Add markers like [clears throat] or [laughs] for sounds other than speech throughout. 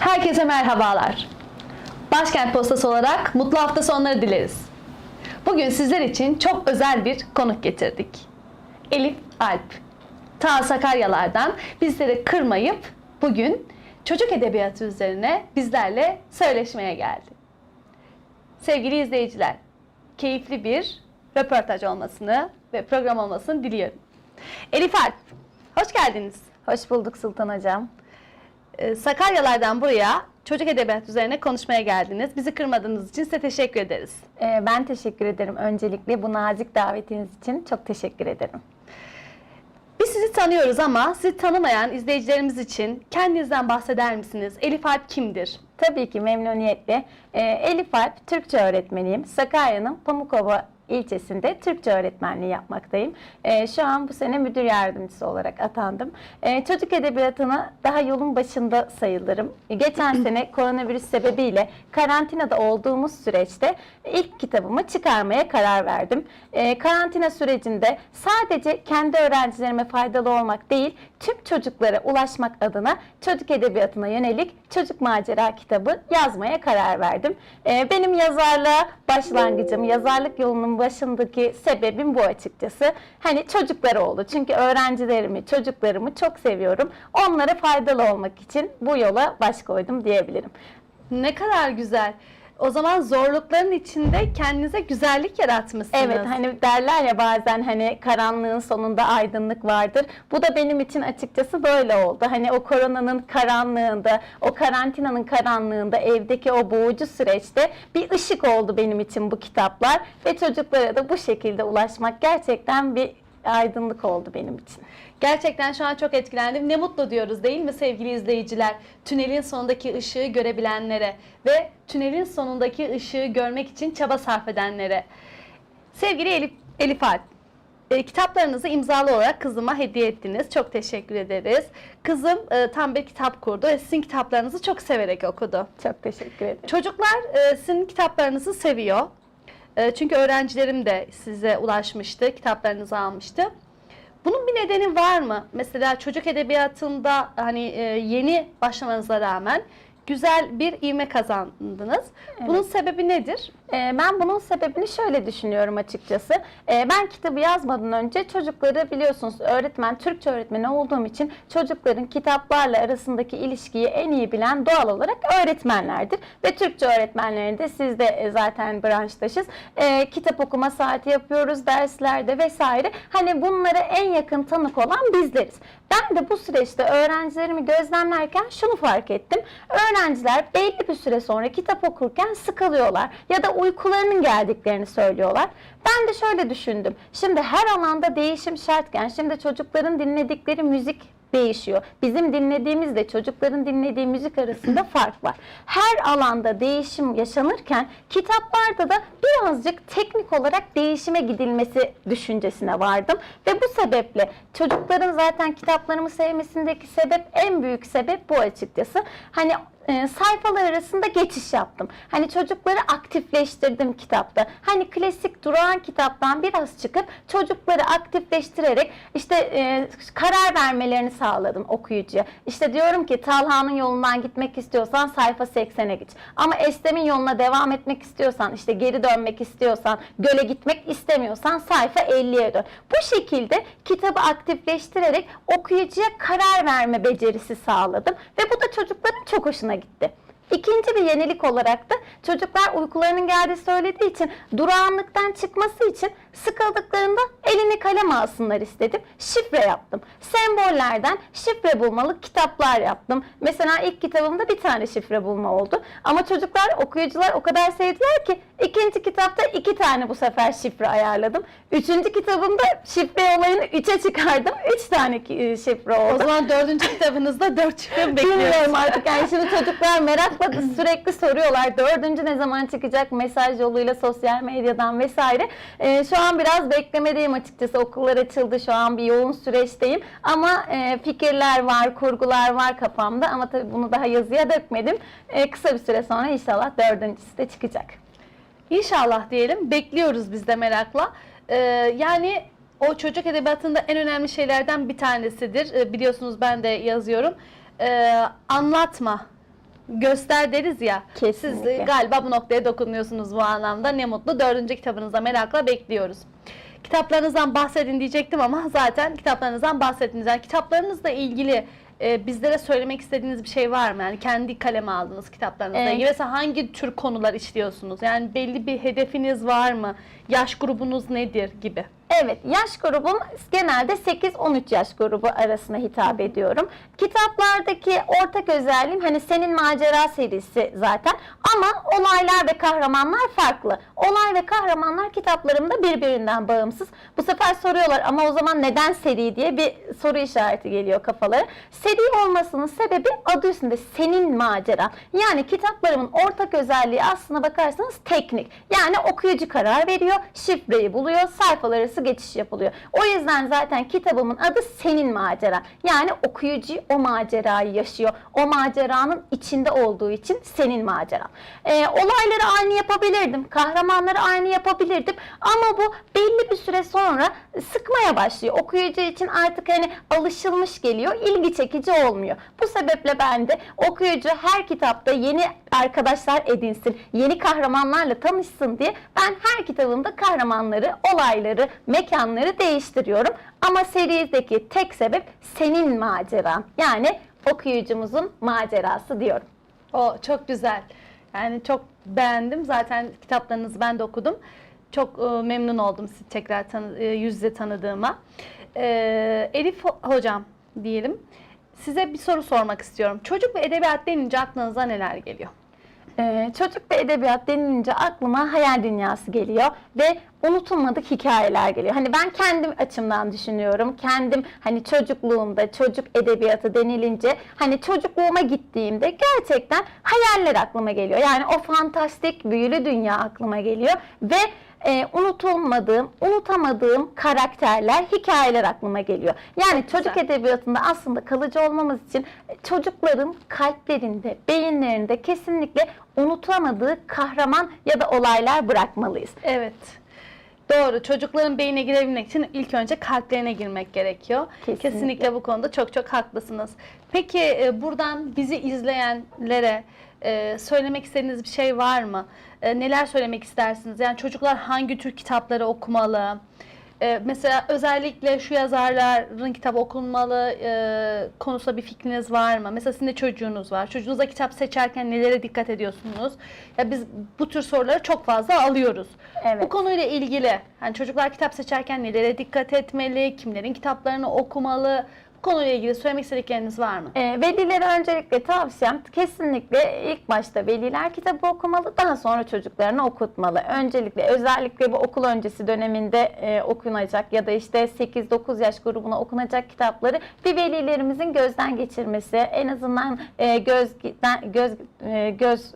Herkese merhabalar. Başkent Postası olarak mutlu hafta sonları dileriz. Bugün sizler için çok özel bir konuk getirdik. Elif Alp. Ta Sakaryalardan bizleri kırmayıp bugün çocuk edebiyatı üzerine bizlerle söyleşmeye geldi. Sevgili izleyiciler, keyifli bir röportaj olmasını ve program olmasını diliyorum. Elif Alp, hoş geldiniz. Hoş bulduk Sultan Hocam. Ee, Sakaryalardan buraya çocuk edebiyatı üzerine konuşmaya geldiniz. Bizi kırmadığınız için size teşekkür ederiz. Ee, ben teşekkür ederim öncelikle bu nazik davetiniz için çok teşekkür ederim. Biz sizi tanıyoruz ama sizi tanımayan izleyicilerimiz için kendinizden bahseder misiniz? Elif Alp kimdir? Tabii ki memnuniyetle. Ee, Elif Alp, Türkçe öğretmeniyim. Sakarya'nın Pamukova ilçesinde Türkçe öğretmenliği yapmaktayım. Ee, şu an bu sene müdür yardımcısı olarak atandım. Ee, çocuk edebiyatına daha yolun başında sayılırım. Geçen [clears throat] sene koronavirüs sebebiyle karantinada olduğumuz süreçte ilk kitabımı çıkarmaya karar verdim. Ee, karantina sürecinde sadece kendi öğrencilerime faydalı olmak değil, tüm çocuklara ulaşmak adına çocuk edebiyatına yönelik çocuk macera kitabı yazmaya karar verdim. Ee, benim yazarlığa başlangıcım, yazarlık yolunun başındaki sebebim bu açıkçası. Hani çocuklar oldu. Çünkü öğrencilerimi, çocuklarımı çok seviyorum. Onlara faydalı olmak için bu yola baş koydum diyebilirim. Ne kadar güzel. O zaman zorlukların içinde kendinize güzellik yaratmışsınız. Evet hani derler ya bazen hani karanlığın sonunda aydınlık vardır. Bu da benim için açıkçası böyle oldu. Hani o koronanın karanlığında, o karantinanın karanlığında evdeki o boğucu süreçte bir ışık oldu benim için bu kitaplar ve çocuklara da bu şekilde ulaşmak gerçekten bir aydınlık oldu benim için. Gerçekten şu an çok etkilendim. Ne mutlu diyoruz değil mi sevgili izleyiciler? Tünelin sonundaki ışığı görebilenlere ve tünelin sonundaki ışığı görmek için çaba sarf edenlere. Sevgili Elif, Elif Alp, e, kitaplarınızı imzalı olarak kızıma hediye ettiniz. Çok teşekkür ederiz. Kızım e, tam bir kitap kurdu ve sizin kitaplarınızı çok severek okudu. Çok teşekkür ederim. Çocuklar e, sizin kitaplarınızı seviyor. E, çünkü öğrencilerim de size ulaşmıştı, kitaplarınızı almıştı. Bunun bir nedeni var mı? Mesela çocuk edebiyatında hani e, yeni başlamanıza rağmen güzel bir ivme kazandınız. Bunun sebebi nedir? Ee, Ben bunun sebebini şöyle düşünüyorum açıkçası. Ee, Ben kitabı yazmadan önce çocukları biliyorsunuz öğretmen, Türkçe öğretmeni olduğum için çocukların kitaplarla arasındaki ilişkiyi en iyi bilen doğal olarak öğretmenlerdir. Ve Türkçe öğretmenlerinde siz de e, zaten branştaşız. Ee, Kitap okuma saati yapıyoruz derslerde vesaire. Hani bunlara en yakın tanık olan bizleriz. Ben de bu süreçte öğrencilerimi gözlemlerken şunu fark ettim. Öğrenciler belli bir süre sonra kitap okurken sıkılıyorlar ya da uykularının geldiklerini söylüyorlar. Ben de şöyle düşündüm. Şimdi her alanda değişim şartken şimdi çocukların dinledikleri müzik değişiyor. Bizim dinlediğimizle çocukların dinlediği müzik arasında [clears throat] fark var. Her alanda değişim yaşanırken kitaplarda da birazcık teknik olarak değişime gidilmesi düşüncesine vardım. Ve bu sebeple çocukların zaten kitaplarımı sevmesindeki sebep en büyük sebep bu açıkçası. Hani e, sayfalar arasında geçiş yaptım. Hani çocukları aktifleştirdim kitapta. Hani klasik durağan kitaptan biraz çıkıp çocukları aktifleştirerek işte e, karar vermelerini sağladım okuyucuya. İşte diyorum ki Talha'nın yolundan gitmek istiyorsan sayfa 80'e git. Ama Estem'in yoluna devam etmek istiyorsan, işte geri dönmek istiyorsan, göle gitmek istemiyorsan sayfa 50'ye dön. Bu şekilde kitabı aktifleştirerek okuyucuya karar verme becerisi sağladım ve bu da çocukların çok hoşuna hoşuna gitti. İkinci bir yenilik olarak da çocuklar uykularının geldiği söylediği için durağanlıktan çıkması için sıkıldıklarında elini kalem alsınlar istedim. Şifre yaptım. Sembollerden şifre bulmalı kitaplar yaptım. Mesela ilk kitabımda bir tane şifre bulma oldu. Ama çocuklar, okuyucular o kadar sevdiler ki ikinci kitapta iki tane bu sefer şifre ayarladım. Üçüncü kitabımda şifre olayını üçe çıkardım. Üç tane e, şifre oldu. O zaman dördüncü kitabınızda dört şifre mi Bilmiyorum bekliyoruz? artık yani şimdi çocuklar merakla sürekli soruyorlar. Dördüncü ne zaman çıkacak mesaj yoluyla sosyal medyadan vesaire. Ee, şu an biraz beklemedeyim açıkçası. Okullar açıldı şu an bir yoğun süreçteyim. Ama e, fikirler var, kurgular var kafamda ama tabii bunu daha yazıya dökmedim. E, kısa bir süre sonra inşallah dördüncüsü de çıkacak. İnşallah diyelim. Bekliyoruz biz de merakla. Ee, yani o çocuk edebiyatında en önemli şeylerden bir tanesidir. Ee, biliyorsunuz ben de yazıyorum. Ee, anlatma. Göster deriz ya. Kesinlikle. Siz galiba bu noktaya dokunuyorsunuz bu anlamda. Ne mutlu. Dördüncü kitabınıza merakla bekliyoruz. Kitaplarınızdan bahsedin diyecektim ama zaten kitaplarınızdan bahsettiniz. Yani kitaplarınızla ilgili e, bizlere söylemek istediğiniz bir şey var mı? Yani kendi kaleme aldığınız kitaplarınızla Evet. ilgili. Mesela hangi tür konular işliyorsunuz? Yani belli bir hedefiniz var mı? Yaş grubunuz nedir gibi. Evet, yaş grubum genelde 8-13 yaş grubu arasına hitap ediyorum. Kitaplardaki ortak özelliğim hani senin macera serisi zaten ama olaylar ve kahramanlar farklı. Olay ve kahramanlar kitaplarımda birbirinden bağımsız. Bu sefer soruyorlar ama o zaman neden seri diye bir soru işareti geliyor kafalara. Seri olmasının sebebi adı üstünde senin macera. Yani kitaplarımın ortak özelliği aslına bakarsanız teknik. Yani okuyucu karar veriyor, şifreyi buluyor, sayfalar arası geçiş yapılıyor. O yüzden zaten kitabımın adı senin macera. Yani okuyucu o macerayı yaşıyor. O maceranın içinde olduğu için senin macera. Ee, olayları aynı yapabilirdim. Kahramanları aynı yapabilirdim. Ama bu belli bir süre sonra sıkmaya başlıyor. Okuyucu için artık hani alışılmış geliyor. ilgi çekici olmuyor. Bu sebeple ben de okuyucu her kitapta yeni arkadaşlar edinsin, yeni kahramanlarla tanışsın diye ben her kitabımda kahramanları, olayları, mekanları değiştiriyorum. Ama serideki tek sebep senin maceran. Yani okuyucumuzun macerası diyorum. O çok güzel. Yani çok beğendim. Zaten kitaplarınızı ben de okudum. Çok e, memnun oldum sizi tekrar tanı, e, yüz yüze tanıdığıma. E, Elif ho- hocam diyelim. Size bir soru sormak istiyorum. Çocuk ve edebiyat denince aklınıza neler geliyor? Ee, çocuk ve edebiyat denilince aklıma hayal dünyası geliyor ve unutulmadık hikayeler geliyor. Hani ben kendim açımdan düşünüyorum. Kendim hani çocukluğumda çocuk edebiyatı denilince hani çocukluğuma gittiğimde gerçekten hayaller aklıma geliyor. Yani o fantastik büyülü dünya aklıma geliyor ve e, unutulmadığım, unutamadığım karakterler, hikayeler aklıma geliyor. Yani Çok çocuk güzel. edebiyatında aslında kalıcı olmamız için çocukların kalplerinde, beyinlerinde kesinlikle unutamadığı kahraman ya da olaylar bırakmalıyız. Evet. Doğru. Çocukların beynine girebilmek için ilk önce kalplerine girmek gerekiyor. Kesinlikle. Kesinlikle, bu konuda çok çok haklısınız. Peki e, buradan bizi izleyenlere e, söylemek istediğiniz bir şey var mı? E, neler söylemek istersiniz? Yani çocuklar hangi tür kitapları okumalı? E, mesela özellikle şu yazarların kitabı okunmalı e, konusunda bir fikriniz var mı? Mesela sizin de çocuğunuz var. Çocuğunuza kitap seçerken nelere dikkat ediyorsunuz? Ya biz bu tür soruları çok fazla alıyoruz. Evet. Bu konuyla ilgili hani çocuklar kitap seçerken nelere dikkat etmeli, kimlerin kitaplarını okumalı? Konuyla ilgili söylemek istedikleriniz var mı? E, velilere öncelikle tavsiyem kesinlikle ilk başta veliler kitabı okumalı, daha sonra çocuklarını okutmalı. Öncelikle özellikle bu okul öncesi döneminde e, okunacak ya da işte 8-9 yaş grubuna okunacak kitapları bir velilerimizin gözden geçirmesi, en azından e, göz göz e, göz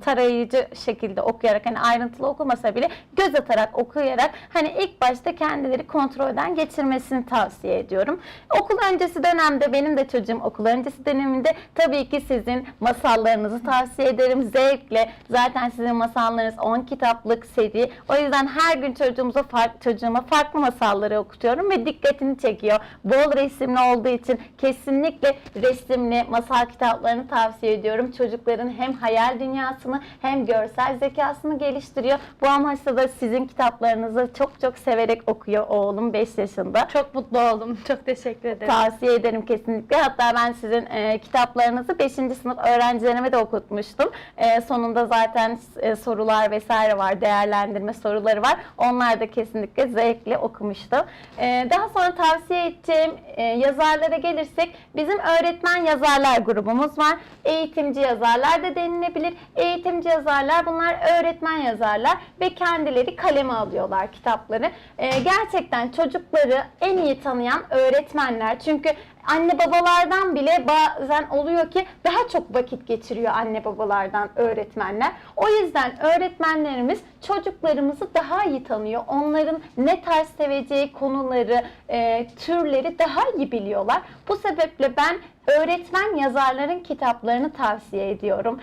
tarayıcı şekilde okuyarak hani ayrıntılı okumasa bile göz atarak okuyarak hani ilk başta kendileri kontrolden geçirmesini tavsiye ediyorum. Okul öncesi dönemde benim de çocuğum okul öncesi döneminde tabii ki sizin masallarınızı tavsiye ederim zevkle. Zaten sizin masallarınız 10 kitaplık seri. O yüzden her gün çocuğumuza fark, çocuğuma farklı masalları okutuyorum ve dikkatini çekiyor. Bol resimli olduğu için kesinlikle resimli masal kitaplarını tavsiye ediyorum. Çocukların hem hayal dünyasını hem görsel zekasını geliştiriyor. Bu amaçla da sizin kitaplarınızı çok çok severek okuyor oğlum 5 yaşında. Çok mutlu oldum. Çok teşekkür ederim. Tavsiye ederim kesinlikle. Hatta ben sizin e, kitaplarınızı 5. sınıf öğrencilerime de okutmuştum. E, sonunda zaten e, sorular vesaire var, değerlendirme soruları var. Onlar da kesinlikle zevkle okumuştum. E, daha sonra tavsiye edeceğim e, yazarlara gelirsek bizim öğretmen yazarlar grubumuz var. Eğitimci yazarlar da denilebilir. Eğitimci yazarlar bunlar öğretmen yazarlar ve kendileri kaleme alıyorlar kitapları. E, gerçekten çocukları en iyi tanıyan öğretmenler. Çünkü anne babalardan bile bazen oluyor ki daha çok vakit geçiriyor anne babalardan öğretmenler. O yüzden öğretmenlerimiz çocuklarımızı daha iyi tanıyor. Onların ne tarz seveceği konuları, e, türleri daha iyi biliyorlar. Bu sebeple ben öğretmen yazarların kitaplarını tavsiye ediyorum.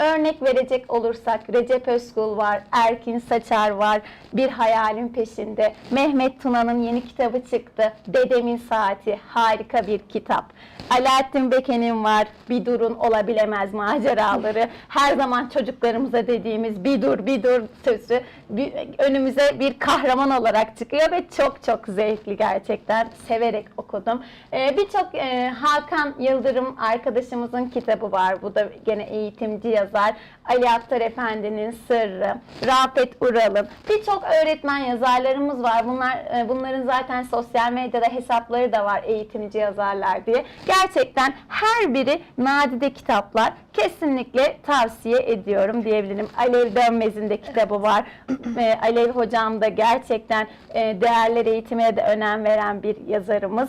Örnek verecek olursak Recep Özkul var, Erkin Saçar var, Bir Hayalin Peşinde. Mehmet Tuna'nın yeni kitabı çıktı. Dedemin Saati, harika bir kitap. Alaaddin Beken'in var, Bir Durun Olabilemez Maceraları. Her zaman çocuklarımıza dediğimiz bir dur, bir dur sözü bir- önümüze bir kahraman olarak çıkıyor ve çok çok zevkli gerçekten. Severek okudum. Ee, Birçok e, Hakan Yıldırım arkadaşımızın kitabı var. Bu da gene eğitimci yazar. Ali Attar Efendi'nin Sırrı, Rafet Ural'ın. Birçok öğretmen yazarlarımız var. Bunlar e, bunların zaten sosyal medyada hesapları da var eğitimci yazarlar diye. Gerçekten her biri nadide kitaplar. Kesinlikle tavsiye ediyorum diyebilirim. Alev Dönmez'in de kitabı var. E, Alev hocam da gerçekten e, değerler eğitimine de önem veren bir yazarımız.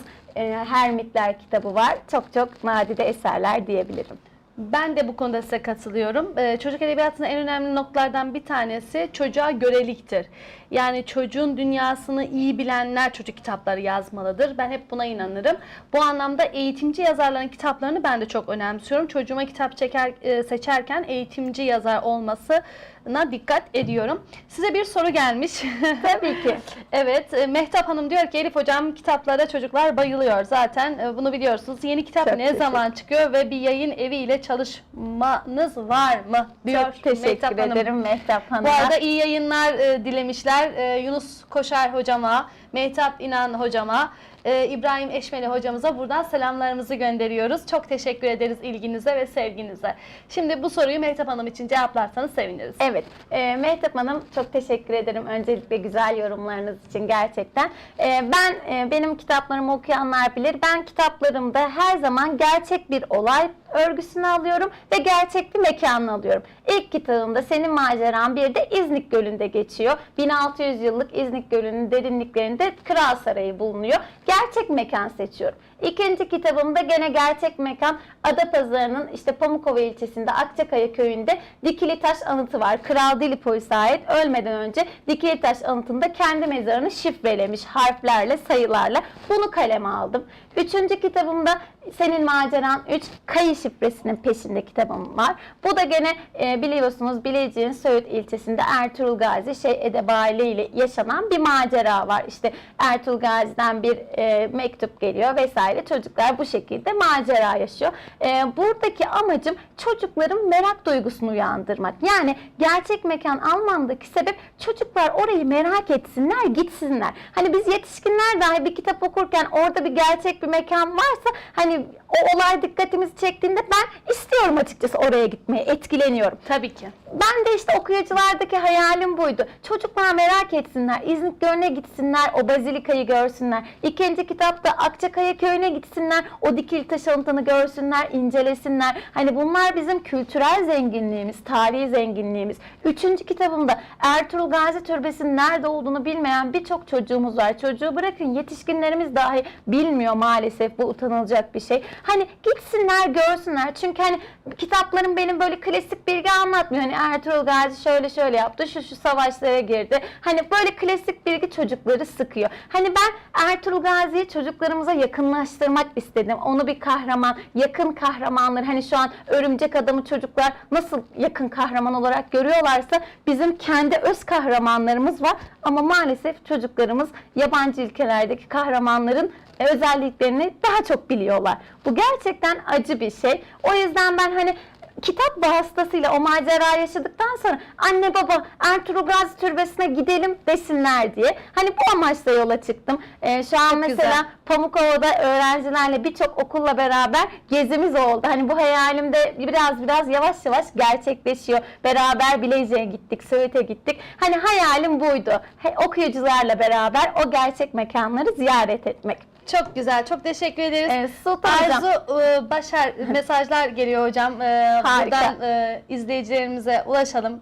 Hermitler kitabı var. Çok çok nadide eserler diyebilirim. Ben de bu konuda size katılıyorum. Ee, çocuk edebiyatının en önemli noktalardan bir tanesi çocuğa göreliktir. Yani çocuğun dünyasını iyi bilenler çocuk kitapları yazmalıdır. Ben hep buna inanırım. Bu anlamda eğitimci yazarların kitaplarını ben de çok önemsiyorum. Çocuğuma kitap çeker, e, seçerken eğitimci yazar olmasına dikkat ediyorum. Size bir soru gelmiş. [laughs] Tabii ki. [laughs] Evet, e, Mehtap Hanım diyor ki Elif Hocam kitaplara çocuklar bayılıyor zaten e, bunu biliyorsunuz. Yeni kitap Çok ne teşekkür- zaman çıkıyor ve bir yayın eviyle çalışmanız var mı? diyor Çok teşekkür Mehtap Hanım. ederim Mehtap Hanım'a. Bu arada iyi yayınlar dilemişler Yunus Koşar hocama, Mehtap İnan hocama, e, İbrahim Eşmeli hocamıza buradan selamlarımızı gönderiyoruz. Çok teşekkür ederiz ilginize ve sevginize. Şimdi bu soruyu Mehtap Hanım için cevaplarsanız seviniriz. Evet, e, Mehtap Hanım çok teşekkür ederim öncelikle güzel yorumlarınız için gerçekten. E, ben e, benim kitaplarımı okuyanlar bilir. Ben kitaplarımda her zaman gerçek bir olay örgüsünü alıyorum ve gerçek bir mekanını alıyorum. İlk kitabımda Senin Maceran bir de İznik Gölü'nde geçiyor. 1600 yıllık İznik Gölü'nün derinliklerinde Kral Sarayı bulunuyor. Gerçek mekan seçiyorum. İkinci kitabımda gene gerçek mekan Adapazarı'nın işte Pamukova ilçesinde Akçakaya köyünde Dikili Taş anıtı var. Kral Dilipoy'a ait ölmeden önce Dikili Taş anıtında kendi mezarını şifrelemiş harflerle, sayılarla. Bunu kaleme aldım. Üçüncü kitabımda Senin Maceran 3 Kayı şifresinin peşinde kitabım var. Bu da gene e, biliyorsunuz Bilecik'in Söğüt ilçesinde Ertuğrul Gazi şey Edebali ile yaşanan bir macera var. İşte Ertuğrul Gazi'den bir e, mektup geliyor vesaire. Çocuklar bu şekilde macera yaşıyor. E, buradaki amacım çocukların merak duygusunu uyandırmak. Yani gerçek mekan almamdaki sebep çocuklar orayı merak etsinler, gitsinler. Hani biz yetişkinler dahi bir kitap okurken orada bir gerçek bir mekan varsa hani o olay dikkatimizi çektiğinde ben istiyorum açıkçası oraya gitmeye, etkileniyorum. Tabii ki. Ben de işte okuyuculardaki hayalim buydu. Çocuklar merak etsinler, İznik Gölü'ne gitsinler, o bazilikayı görsünler. İkinci kitapta Akçakaya Köyü'ne gitsinler, o dikili taş anıtını görsünler, incelesinler. Hani bunlar bizim kültürel zenginliğimiz, tarihi zenginliğimiz. Üçüncü kitabımda Ertuğrul Gazi Türbesi'nin nerede olduğunu bilmeyen birçok çocuğumuz var. Çocuğu bırakın yetişkinlerimiz dahi bilmiyor maalesef bu utanılacak bir şey. Hani gitsinler görsünler. Çünkü hani kitaplarım benim böyle klasik bilgi anlatmıyor. Hani Ertuğrul Gazi şöyle şöyle yaptı, şu şu savaşlara girdi. Hani böyle klasik bilgi çocukları sıkıyor. Hani ben Ertuğrul Gazi'yi çocuklarımıza yakınlaştırmak istedim. Onu bir kahraman, yakın kahramanlar. Hani şu an Örümcek Adamı çocuklar nasıl yakın kahraman olarak görüyorlarsa bizim kendi öz kahramanlarımız var. Ama maalesef çocuklarımız yabancı ülkelerdeki kahramanların e, özelliklerini daha çok biliyorlar. Bu gerçekten acı bir şey. O yüzden ben hani kitap vasıtasıyla o macera yaşadıktan sonra anne baba Ertuğrul Gazi Türbesi'ne gidelim desinler diye. Hani bu amaçla yola çıktım. Ee, şu an Çok mesela güzel. Pamukova'da öğrencilerle birçok okulla beraber gezimiz oldu. Hani bu hayalimde biraz biraz yavaş yavaş gerçekleşiyor. Beraber Bilecik'e gittik, Söğüt'e gittik. Hani hayalim buydu. He- okuyucularla beraber o gerçek mekanları ziyaret etmek. Çok güzel, çok teşekkür ederiz. Ee, Sultan Hocam. Arzu e, Başar [laughs] mesajlar geliyor hocam. E, Harika. Buradan e, izleyicilerimize ulaşalım.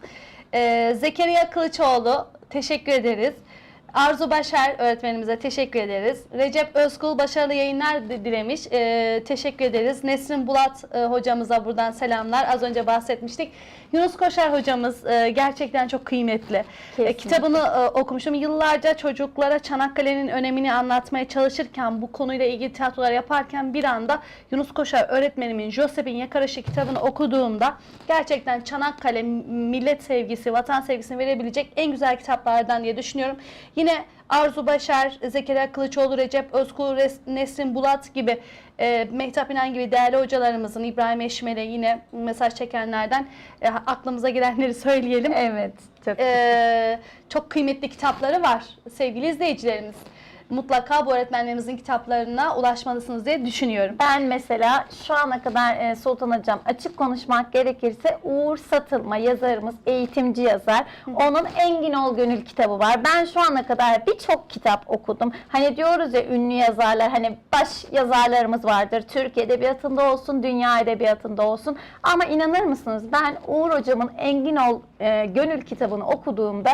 Zekeriya Kılıçoğlu teşekkür ederiz. Arzu Başar öğretmenimize teşekkür ederiz. Recep Özkul başarılı yayınlar di- dilemiş. Ee, teşekkür ederiz. Nesrin Bulat e, hocamıza buradan selamlar. Az önce bahsetmiştik. Yunus Koşar hocamız e, gerçekten çok kıymetli. E, kitabını e, okumuşum. Yıllarca çocuklara Çanakkale'nin önemini anlatmaya çalışırken, bu konuyla ilgili tiyatrolar yaparken bir anda Yunus Koşar öğretmenimin Josep'in Yakaraşı kitabını okuduğumda gerçekten Çanakkale millet sevgisi, vatan sevgisini verebilecek en güzel kitaplardan diye düşünüyorum. Yine Arzu Başar, Zekeriya Kılıçoğlu, Recep Özkul, Nesrin Bulat gibi, e, Mehtap İnan gibi değerli hocalarımızın, İbrahim Eşmer'e yine mesaj çekenlerden e, aklımıza gelenleri [laughs] söyleyelim. Evet. Çok Ee, çok kıymetli kitapları var sevgili izleyicilerimiz. Mutlaka bu öğretmenlerimizin kitaplarına ulaşmalısınız diye düşünüyorum. Ben mesela şu ana kadar e, Sultan Hocam açık konuşmak gerekirse Uğur Satılma yazarımız, eğitimci yazar. Onun Engin Ol Gönül kitabı var. Ben şu ana kadar birçok kitap okudum. Hani diyoruz ya ünlü yazarlar hani baş yazarlarımız vardır. Türk edebiyatında olsun, dünya edebiyatında olsun. Ama inanır mısınız ben Uğur Hocam'ın Engin Ol e, Gönül kitabını okuduğumda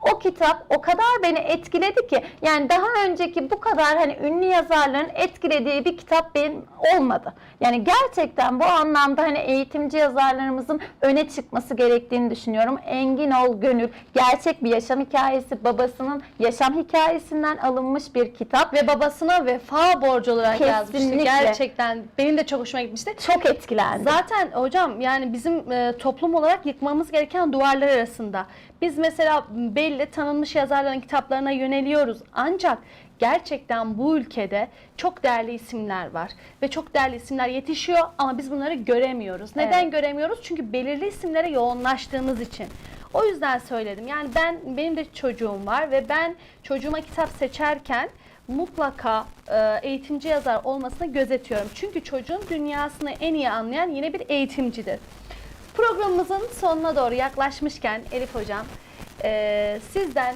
o kitap o kadar beni etkiledi ki yani daha önceki bu kadar hani ünlü yazarların etkilediği bir kitap benim olmadı. Yani gerçekten bu anlamda hani eğitimci yazarlarımızın öne çıkması gerektiğini düşünüyorum. Engin Ol Gönül gerçek bir yaşam hikayesi babasının yaşam hikayesinden alınmış bir kitap ve babasına vefa borcu olarak yazmıştı. Kesinlikle. Gerçekten benim de çok hoşuma gitmişti. çok etkilendim. Zaten hocam yani bizim e, toplum olarak yıkmamız gereken duvarlar arasında. Biz mesela belli tanınmış yazarların kitaplarına yöneliyoruz. Ancak gerçekten bu ülkede çok değerli isimler var. Ve çok değerli isimler yetişiyor ama biz bunları göremiyoruz. Neden Evet. göremiyoruz? Çünkü belirli isimlere yoğunlaştığımız için. O yüzden söyledim. Yani ben benim de çocuğum var ve ben çocuğuma kitap seçerken mutlaka e, eğitimci yazar olmasını gözetiyorum. Çünkü çocuğun dünyasını en iyi anlayan yine bir eğitimcidir. Programımızın sonuna doğru yaklaşmışken Elif Hocam e, sizden,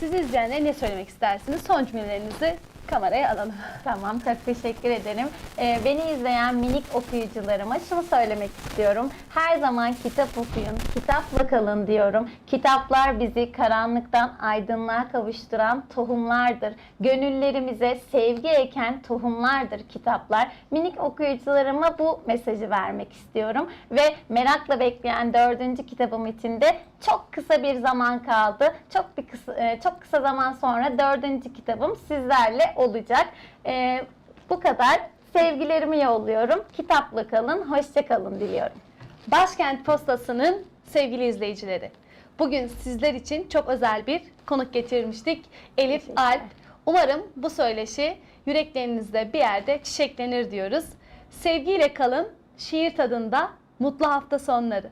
sizi izleyenlere ne söylemek istersiniz? Son cümlelerinizi kameraya alalım. Tamam, çok teşekkür ederim. Ee, beni izleyen minik okuyucularıma şunu söylemek istiyorum. Her zaman kitap okuyun, kitapla kalın diyorum. Kitaplar bizi karanlıktan aydınlığa kavuşturan tohumlardır. Gönüllerimize sevgi eken tohumlardır kitaplar. Minik okuyucularıma bu mesajı vermek istiyorum. Ve merakla bekleyen dördüncü kitabım için de çok kısa bir zaman kaldı. Çok bir kısa, e, çok kısa zaman sonra dördüncü kitabım sizlerle olacak. E, bu kadar. Sevgilerimi yolluyorum. Kitapla kalın, hoşça kalın diliyorum. Başkent Postası'nın sevgili izleyicileri. Bugün sizler için çok özel bir konuk getirmiştik. Elif. Alp. Umarım bu söyleşi yüreklerinizde bir yerde çiçeklenir diyoruz. Sevgiyle kalın, şiir tadında mutlu hafta sonları.